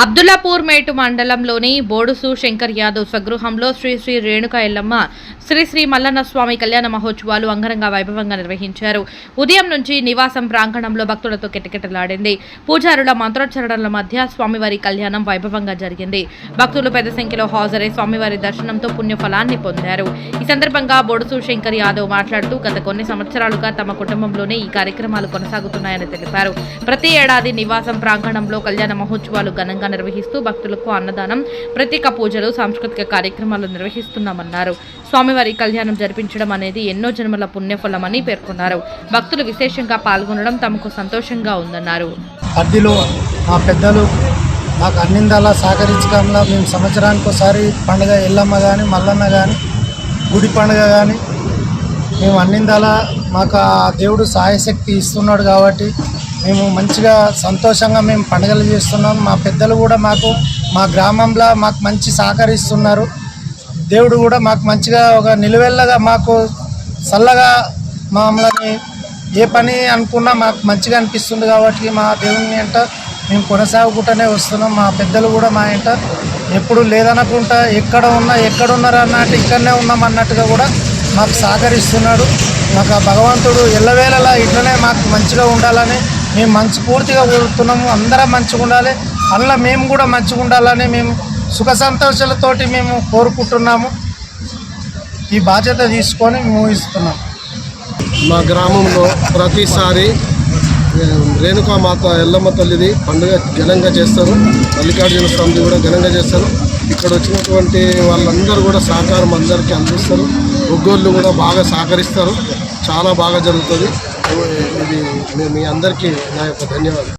Abdullapur mate మండలంలోని బోడుసు శంకర్ యాదవ్ స్వగృహంలో శ్రీ శ్రీ రేణుకా ఎల్లమ్మ శ్రీ శ్రీ మల్లన్న స్వామి కళ్యాణ మహోత్సవాలు అంగరంగ వైభవంగా నిర్వహించారు. ఉదయం నుంచి నివాసం ప్రాంగణంలో భక్తులతో కిటకిటలాడింది. పూజారుల మంత్రోచ్చరణల మధ్య స్వామివారి కళ్యాణం వైభవంగా జరిగింది. భక్తులు పెద్ద సంఖ్యలో హాజరై స్వామివారి దర్శనంతో పుణ్యఫలాన్ని పొందారు. ఈ సందర్భంగా బొడుసు శంకర్ యాదవ్ మాట్లాడుతూ గత కొన్ని సంవత్సరాలుగా తమ కుటుంబంలోనే ఈ కార్యక్రమాలు కొనసాగుతున్నాయని తెలిపారు. ప్రతి ఏడాది నివాసం ప్రాంగణంలో కళ్యాణ మహోత్సవాలు ఘనంగా నిర్వహిస్తూ భక్తులకు అన్నదానం ప్రత్యేక పూజలు సాంస్కృతిక కార్యక్రమాలు నిర్వహిస్తున్నామన్నారు. స్వామివారి కళ్యాణం జరిపించడం అనేది ఎన్నో జన్మల పుణ్యఫలమని పేర్కొన్నారు. భక్తులు విశేషంగా పాల్గొనడం తమకు సంతోషంగా ఉందన్నారు. పద్దిలో మా పెద్దలు మాకు అన్నిందలా సహకరించడంలో మేము సంవత్సరానికి ఒకసారి పండుగ ఎల్లమ్మ కానీ మల్లన్న కానీ గుడి పండుగ కానీ మేము అన్నిందలా మాకు ఆ దేవుడు సాయశక్తి ఇస్తున్నాడు కాబట్టి మేము మంచిగా సంతోషంగా మేము పండుగలు చేస్తున్నాం. మా పెద్దలు కూడా మాకు మా గ్రామంలో మాకు మంచి సహకరిస్తున్నారు. దేవుడు కూడా మాకు మంచిగా ఒక నిలువెల్లగా మాకు చల్లగా మమ్మల్ని ఏ పని అనుకున్నా మాకు మంచిగా అనిపిస్తుంది కాబట్టి మా దేవుని వెంట మేము కొనసాగుకుంటూనే వస్తున్నాం. మా పెద్దలు కూడా మా వెంట ఎప్పుడు లేదనకుండా ఎక్కడ ఉన్నా ఎక్కడ ఉన్నారు అన్నట్టు ఇక్కడనే ఉన్నాం అన్నట్టుగా కూడా మాకు సహకరిస్తున్నాడు మాకు ఆ భగవంతుడు ఎల్లవేళలా ఇట్లనే మాకు మంచిగా ఉండాలని మేము మంచి పూర్తిగా కోరుతున్నాము అందరం మంచిగా ఉండాలి. అందులో మేము కూడా మంచిగా ఉండాలని మేము సుఖ సంతోషాలతోటి మేము కోరుకుంటున్నాము. ఈ బాధ్యత తీసుకొని ముగిస్తున్నాం మా గ్రామంలో ప్రతిసారి రేణుకామాత ఎల్లమ్మ తల్లిది పండుగ ఘనంగా చేస్తారు. మల్లికార్జున స్వామిది కూడా ఘనంగా చేస్తారు. ఇక్కడ వచ్చినటువంటి వాళ్ళందరూ కూడా సహకారం అందరికీ అందిస్తారు. ఒగ్గోళ్ళు కూడా బాగా సహకరిస్తారు. చాలా బాగా జరుగుతుంది. మీ అందరికీ నా యొక్క ధన్యవాదాలు